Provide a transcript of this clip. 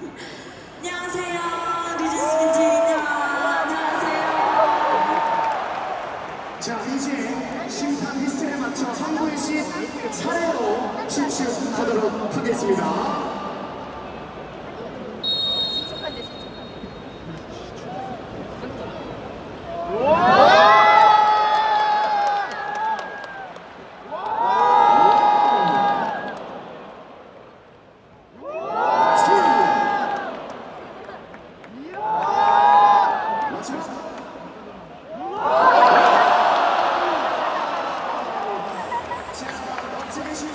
안녕하세요. 뉴진스 김지입니다. 안녕하세요. 자, 이제 심판 리스트에 맞춰 선보일 씨 차례로 춤추 하도록 하겠습니다. 멋지게 계세요.